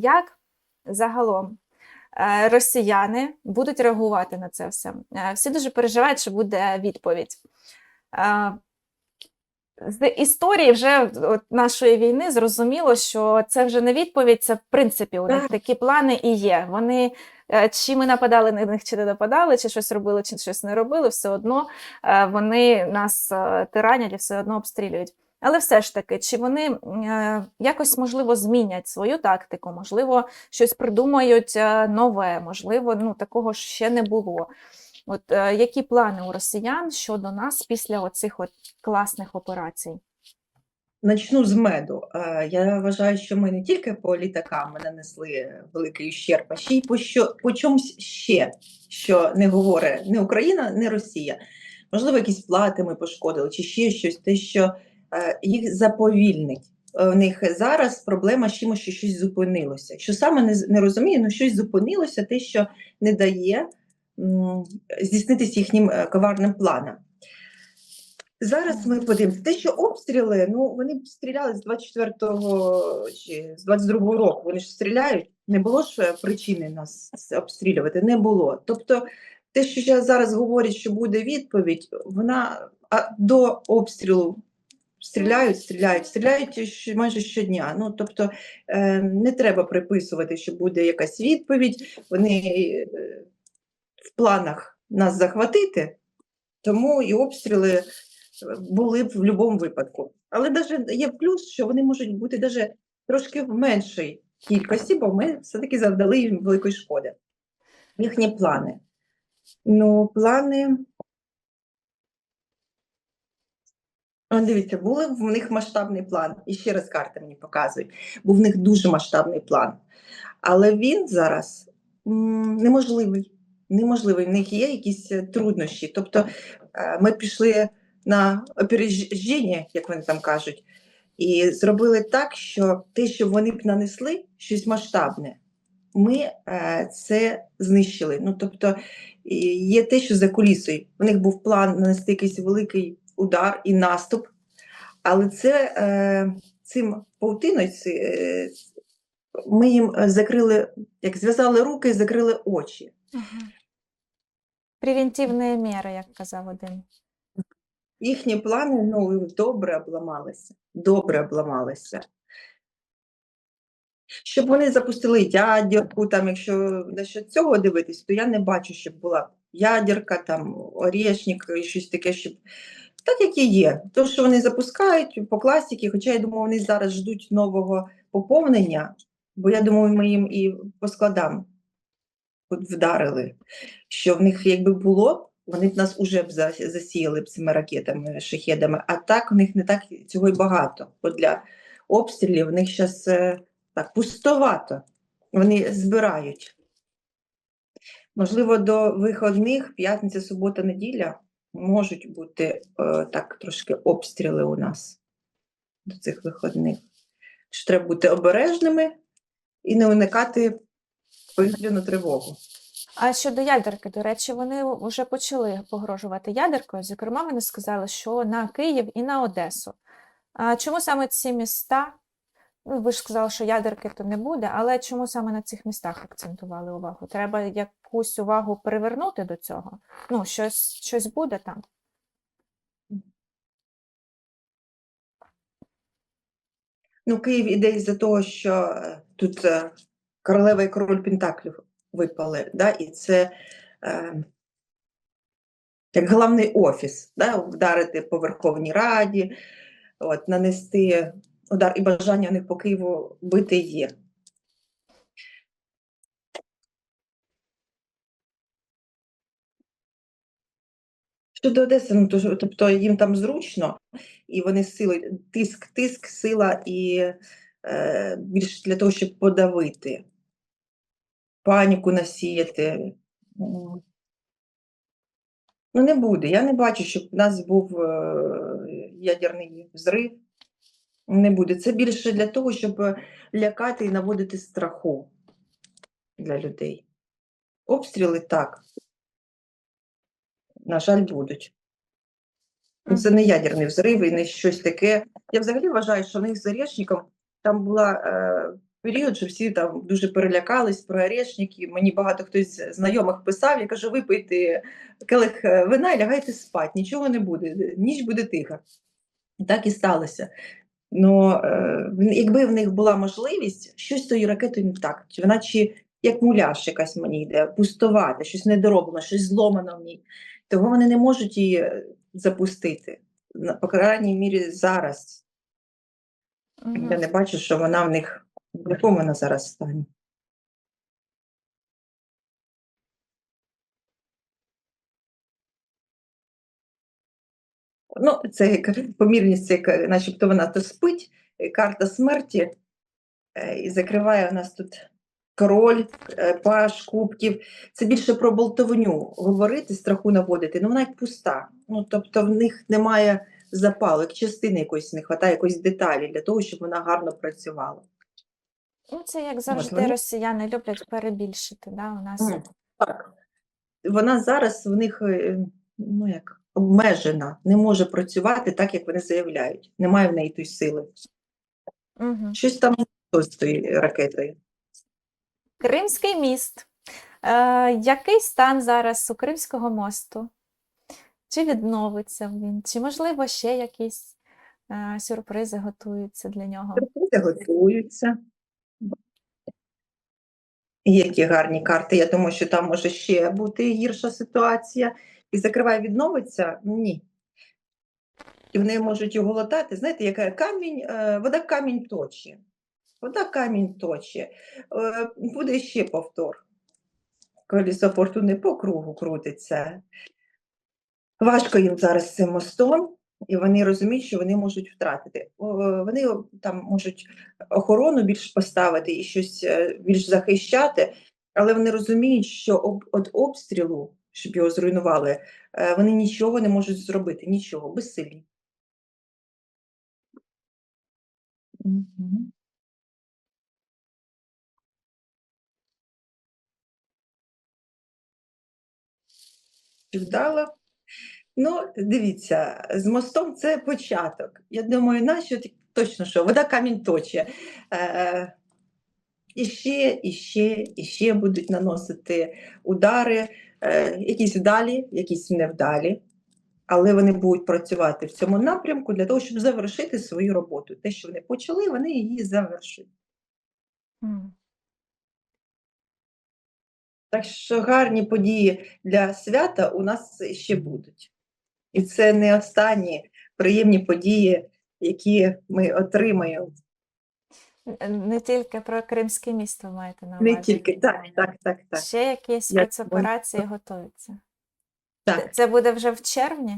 як загалом е, росіяни будуть реагувати на це все? Е, Всі дуже переживають, що буде відповідь. Е, З історії вже от нашої війни зрозуміло, що це вже не відповідь, це в принципі у них такі плани і є. Вони чи ми нападали на них, чи не нападали, чи щось робили, чи щось не робили, все одно вони нас тиранять і все одно обстрілюють. Але все ж таки, чи вони е, якось можливо змінять свою тактику, можливо, щось придумають е, нове, можливо, ну такого ж ще не було. От е, які плани у росіян щодо нас після оцих от класних операцій? Начну з меду. Я вважаю, що ми не тільки по літакам нанесли великий ущерб, а ще й по, що, по чомусь ще, що не говорить ні Україна, ні Росія. Можливо, якісь плати ми пошкодили, чи ще щось, те, що їх заповільнить. Е, В них зараз проблема з чимось, що щось зупинилося. Що саме не, не розумію, ну щось зупинилося, те, що не дає здійснитися їхнім е, коварним планам. Зараз ми подивимося. Те, що обстріли, ну вони стріляли з 24-го чи з 22-го року. Вони ж стріляють. Не було ж е, причини нас обстрілювати, не було. Тобто, те, що зараз говорять, що буде відповідь, вона а, до обстрілу стріляють, стріляють, стріляють майже щодня. Ну тобто е, не треба приписувати, що буде якась відповідь. Вони е, в планах нас захватити, тому і обстріли були б в будь-якому випадку. Але навіть є плюс, що вони можуть бути навіть трошки в меншій кількості, бо ми все-таки завдали їм великої шкоди. Їхні плани. Ну, плани. Дивіться, були в них масштабний план. І ще раз карти мені показують. Був в них дуже масштабний план. Але він зараз неможливий. Неможливий. В них є якісь е, труднощі. Тобто е, ми пішли на опереження, як вони там кажуть, і зробили так, що те, що вони б нанесли, щось масштабне, ми е, це знищили. Ну, тобто є те, що за кулісою. У них був план нанести якийсь великий удар і наступ, але це е, цим паутиною е, ми їм е, закрили, як зв'язали руки і закрили очі. Превентивні міри, як казав один. Їхні плани ну, добре обламалися. Добре обламалися. Щоб вони запустили ядерку, там, якщо насчет цього дивитись, то я не бачу, щоб була ядерка, там, орешник, і щось таке, щоб. Так, як і є. То, що вони запускають по класіки, хоча я думаю, вони зараз ждуть нового поповнення, бо я думаю, ми їм і по складам вдарили, що в них якби було, вони б нас уже б засіяли б цими ракетами, шахедами, а так в них не так цього й багато. От для обстрілів в них зараз так пустовато. Вони збирають. Можливо, до виходних, п'ятниця, субота, неділя, можуть бути е, так трошки обстріли у нас до цих виходних. Що треба бути обережними і не уникати повітряну тривогу. А щодо ядерки, до речі, вони вже почали погрожувати ядеркою. Зокрема, вони сказали, що на Київ і на Одесу. А чому саме ці міста? Ну, ви ж сказали, що ядерки то не буде, але чому саме на цих містах акцентували увагу? Треба якусь увагу привернути до цього? Ну, щось, щось буде там. Ну, Київ іде із-за того, що е, тут е, королева і король Пентаклів випали, да? і це е, як головний офіс, да? вдарити по Верховній Раді, от, нанести удар і бажання у них по Києву бити є. Щодо Одеси, ну, то, тобто їм там зручно, і вони сили, тиск, тиск, сила і е, більш для того, щоб подавити, паніку насіяти. Ну, не буде. Я не бачу, щоб в нас був е, ядерний взрив. Не буде. Це більше для того, щоб е, лякати і наводити страху для людей. Обстріли так. На жаль, будуть. Це не ядерний взрив і не щось таке. Я взагалі вважаю, що них з Орешником там була е, період, що всі там дуже перелякались про орешники. Мені багато хтось з знайомих писав, я кажу, випийте келих е, вина і лягайте спати, нічого не буде, ніч буде тиха. Так і сталося. Ну, якби в них була можливість, щось з тою ракетою не так. Чи Вона чи як муляж якась мені йде, пустувати, щось недороблено, щось зломано в ній. Того вони не можуть її е, запустити. По крайній мірі зараз. Угу. Я не бачу, що вона в них в якому вона зараз стані. Ну, це як помірність, як, начебто вона то спить, е, карта смерті, е, і закриває у нас тут король, е, паш, кубків. Це більше про болтовню говорити, страху наводити. Ну, вона як пуста. Ну, тобто в них немає запалу, як частини якоїсь не вистачає, якоїсь деталі для того, щоб вона гарно працювала. Ну, це як завжди вони- росіяни люблять перебільшити. Да? У нас Так. Вона зараз в них е, ну, як, обмежена, не може працювати так, як вони заявляють. Немає в неї тої сили. Мгм. Щось там з тою ракетою. Кримський міст. Е, який стан зараз у Кримського мосту? Чи відновиться він? Чи, можливо, ще якісь е, сюрпризи готуються для нього? Сюрпризи готуються. Які гарні карти. Я думаю, що там може ще бути гірша ситуація. І закриває відновиться? Ні. І вони можуть його латати. Знаєте, яка камінь, е, вода камінь точить. Вода камінь точить. Е, Буде ще повтор. Колесо фортуни по кругу крутиться. Важко їм зараз цим мостом, і вони розуміють, що вони можуть втратити. Вони там можуть охорону більш поставити і щось е, більш захищати, але вони розуміють, що від обстрілу, щоб його зруйнували, е, вони нічого не можуть зробити, нічого, безсилі. Чи вдало? Ну, дивіться, з мостом це початок. Я думаю, нащо точно що вода камінь точить. Е, і ще, і ще, і ще будуть наносити удари, е, якісь вдалі, якісь невдалі. Але вони будуть працювати в цьому напрямку для того, щоб завершити свою роботу. Те, що вони почали, вони її завершують. Так що гарні події для свята у нас ще будуть. І це не останні приємні події, які ми отримаємо. Не тільки про Кримське місто маєте на увазі. Не тільки так, так, так, так. Ще якісь Я спецоперації готуються. так. Це- буде вже в червні?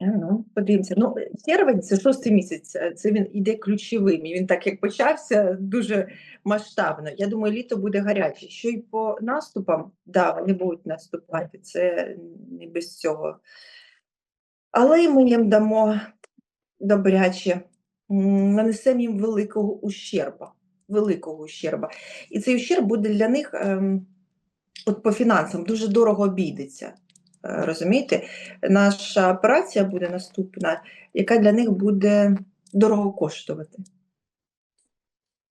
Е, Ну, подивимося. Ну, червень це шостий місяць. е, Це він іде ключовим. І він так як почався дуже масштабно. Я думаю, літо буде гаряче. Що й по наступам, да, вони будуть наступати. Це не без цього. Але ми їм дамо добряче, нанесемо їм великого ущерба. Великого ущерба. І цей ущерб буде для них ем, от по фінансам дуже дорого обійдеться. Е, Розумієте? Наша операція буде наступна, яка для них буде дорого коштувати.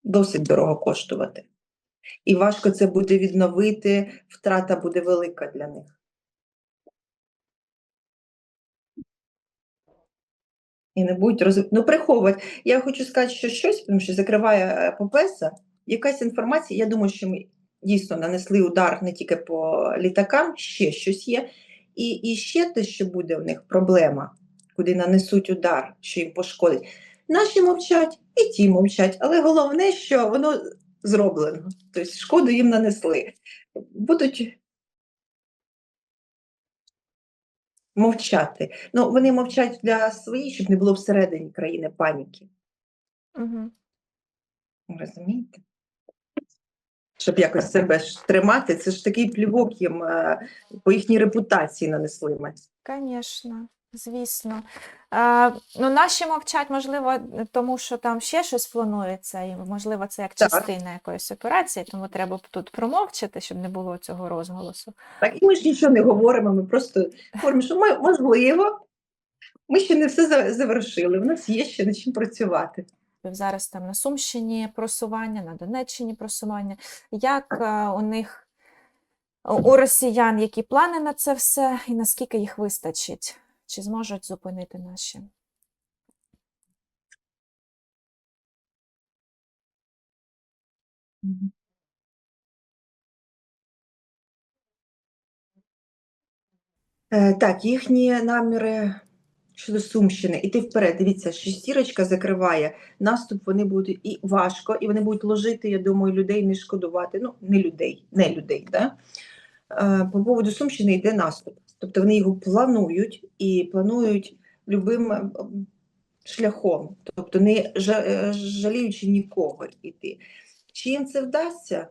Досить дорого коштувати. І важко це буде відновити, втрата буде велика для них. І не будуть роз... ну, приховувати. Я хочу сказати, що щось, тому що закриває е, Попеса, якась інформація. Я думаю, що ми дійсно нанесли удар не тільки по літакам, ще щось є. І, і ще те, що буде в них проблема, куди нанесуть удар, що їм пошкодить. Наші мовчать, і ті мовчать. Але головне, що воно зроблено. Тобто шкоду їм нанесли. Будуть мовчати. Ну, вони мовчать для своїх, щоб не було всередині країни паніки. Угу. Розумієте? Щоб якось себе ж тримати, це ж такий плівок їм е, по їхній репутації нанесли ми. Звісно, звісно. А, ну, наші мовчать, можливо, тому що там ще щось планується, і можливо, це як Так. частина якоїсь операції, тому треба тут промовчати, щоб не було цього розголосу. Так, і ми ж нічого не говоримо, ми просто говоримо, що ми, можливо, ми ще не все завершили, в нас є ще над чим працювати. Зараз там на Сумщині просування, на Донеччині просування. Як е, у них у у росіян які плани на це все, і наскільки їх вистачить? Чи зможуть зупинити наші? Е, Так, їхні наміри щодо Сумщини. Іти вперед. Дивіться, шестірочка закриває наступ. Вони будуть і важко, і вони будуть ложити, я думаю, людей не шкодувати. Ну, не людей, не людей. Да? Е, По поводу Сумщини йде наступ. Тобто вони його планують і планують любим ем, шляхом, тобто не е, жаліючи нікого йти. Чи їм це вдасться?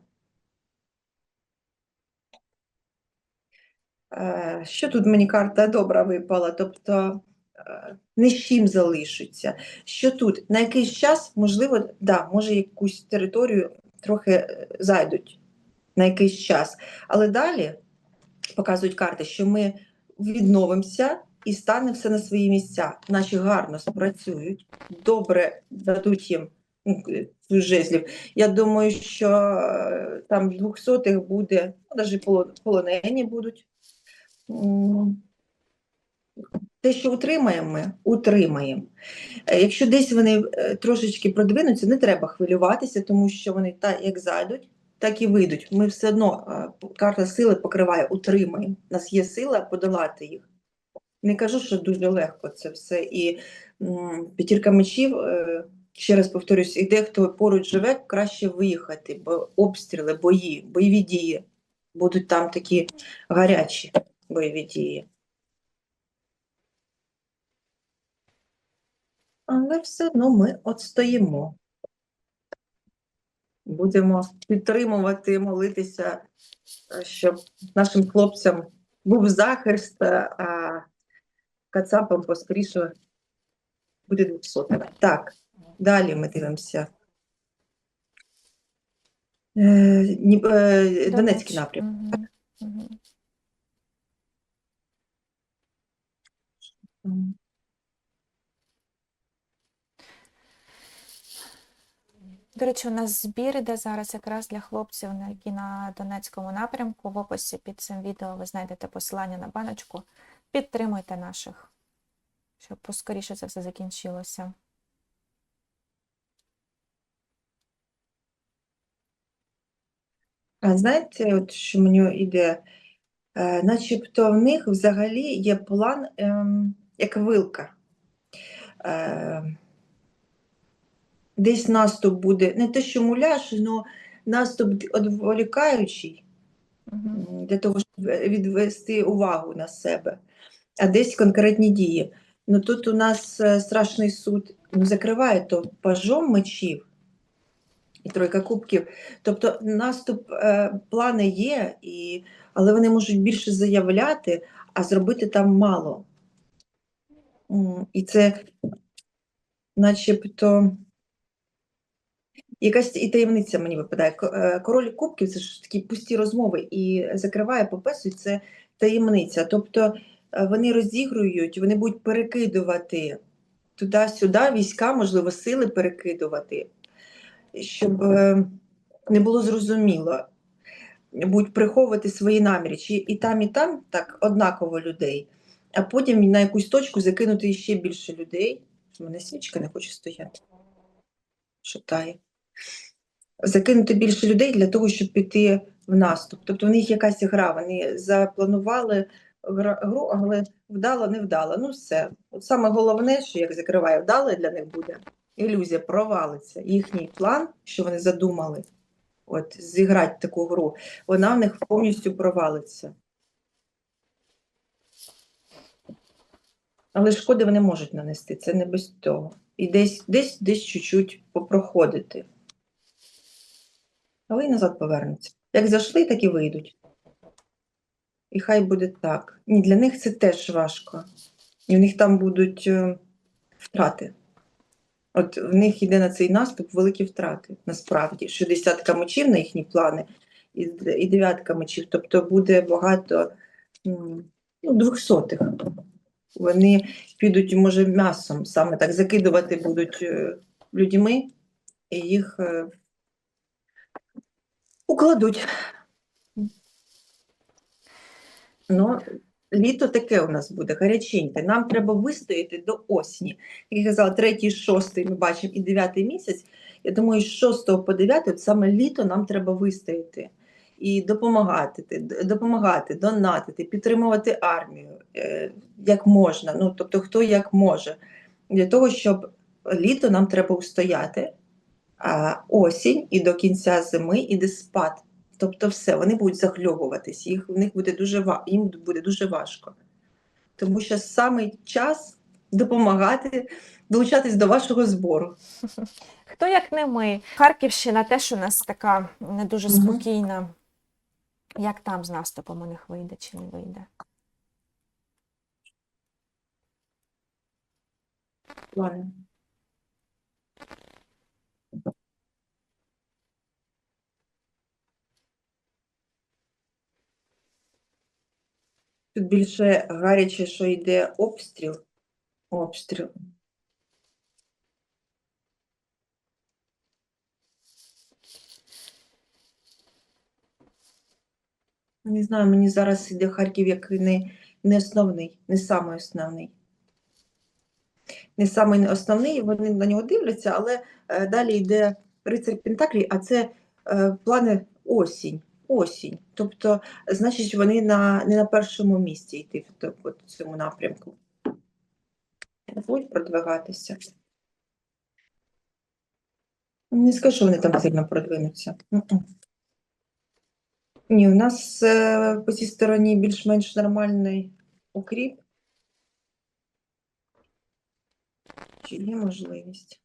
Е, Що тут мені карта добра випала? Тобто е, не з чим залишиться. Що тут? На якийсь час, можливо, да, може якусь територію трохи зайдуть на якийсь час. Але далі показують карти, що ми відновимося і стане все на свої місця. Наші гарно спрацюють, добре дадуть їм ну, жезлів. Я думаю, що е, там двохсотих буде, ну, навіть полонені будуть. Те, що утримаємо, ми утримаємо. Е, Якщо десь вони е, трошечки продвинуться, не треба хвилюватися, тому що вони так як зайдуть, так і вийдуть. Ми все одно е, карта сили покриває, утримаємо. У нас є сила подолати їх. Не кажу, що дуже легко це все. І п'ятірка мечів, е, ще раз повторюсь, і дехто поруч живе, краще виїхати, бо обстріли, бої, бойові дії будуть там такі гарячі бойові дії. Але все одно ми от стоїмо. Будемо підтримувати, молитися, е, щоб нашим хлопцям був захист, е, а кацапам поскоріше буде 200. Так, далі ми дивимося. Е, Донецький напрям. Мгм, мгм. М. До речі, у нас збір іде зараз якраз для хлопців, які на Донецькому напрямку. В описі під цим відео ви знайдете посилання на баночку. Підтримуйте наших, щоб поскоріше це все закінчилося. А знаєте, от що мені йде, е, начебто в них взагалі є план ем, як вилка. Е, десь наступ буде, не те, що муляж, але наступ відволікаючий для того, щоб відвести увагу на себе, а десь конкретні дії. Ну тут у нас е, страшний суд закриває то пажом мечів і тройка кубків. Тобто наступ, е, плани є, і, але вони можуть більше заявляти, а зробити там мало. І це начебто якась і таємниця мені випадає. Е, Король кубків це ж такі пусті розмови, і закриває попесу, це таємниця. Тобто е, вони розігрують, вони будуть перекидувати туди-сюди війська, можливо, сили перекидувати, щоб е, не було зрозуміло. Будуть приховувати свої наміри, чи і там, і там так однаково людей, а потім на якусь точку закинути ще більше людей. У мене свічка не хоче стояти. Шатає. Закинути більше людей для того, щоб піти в наступ. Тобто в них якась гра, вони запланували гру, але вдало, не вдало. Ну все. От саме головне, що як закриває, вдало для них буде. Ілюзія провалиться. Їхній план, що вони задумали, от зіграти таку гру, вона в них повністю провалиться. Але шкоди вони можуть нанести, це не без того. І десь, десь, десь чуть-чуть попроходити. Але й назад повернуться. Як зайшли, так і вийдуть. І хай буде так. Ні, для них це теж важко. І в них там будуть е, втрати. От в них йде на цей наступ великі втрати, насправді. Що десятка мечів на їхні плани, і, і дев'ятка мечів. Тобто буде багато ну, двохсотих. Вони підуть, може, м'ясом саме так закидувати будуть е, людьми і їх е, укладуть. Ну, літо таке у нас буде гаряченьке. Нам треба вистояти до осені. Як я казала, третій, шостий ми бачимо і дев'ятий місяць. Я думаю, з 6 по 9 от саме літо нам треба вистояти і допомагати, допомагати, донатити, підтримувати армію е, як можна. Ну, тобто, хто як може. Для того, щоб літо нам треба устояти, осінь і до кінця зими іде спад. Тобто все, вони будуть захльобуватись, їх, в них буде дуже, їм буде дуже важко. Тому що саме час допомагати, долучатись до вашого збору. Хто як не ми? Харківщина теж у нас така не дуже спокійна. Як там з наступом у них вийде чи не вийде? Плани. Тут більше гаряче, що йде обстріл. Обстріл. Не знаю, мені зараз йде Харків як не, не основний, не самий основний. Не самий основний, вони на нього дивляться, але е, далі йде рицар Пентаклі, а це е, плани осінь. Осінь. Тобто, значить, вони на, не на першому місці йти в от цьому напрямку. Будуть продвигатися. Не скажу, що вони там сильно продвинуться. Ні, у нас е, по цій стороні більш-менш нормальний укріп. Чи є можливість?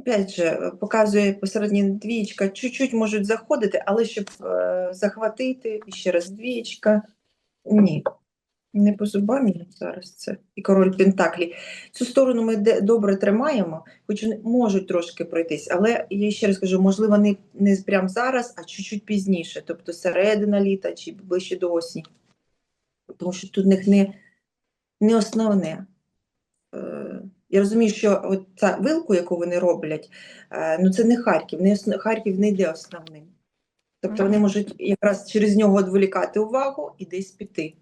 Опять же, е, показує посередині двієчка, чуть-чуть можуть заходити, але щоб е, захватити, ще раз двієчка. Ні, не по зубам зараз це. І король Пентаклі. Цю сторону ми добре тримаємо, хоч можуть трошки пройтись, але я ще раз кажу, можливо, не, не прямо зараз, а чуть-чуть пізніше, тобто середина літа чи ближче до осені. Тому що тут в них не, не основне. Я розумію, що от ця вилку, яку вони роблять, е, ну це не Харків, не основ... Харків не йде основним. Тобто вони можуть якраз через нього відволікати увагу і десь піти.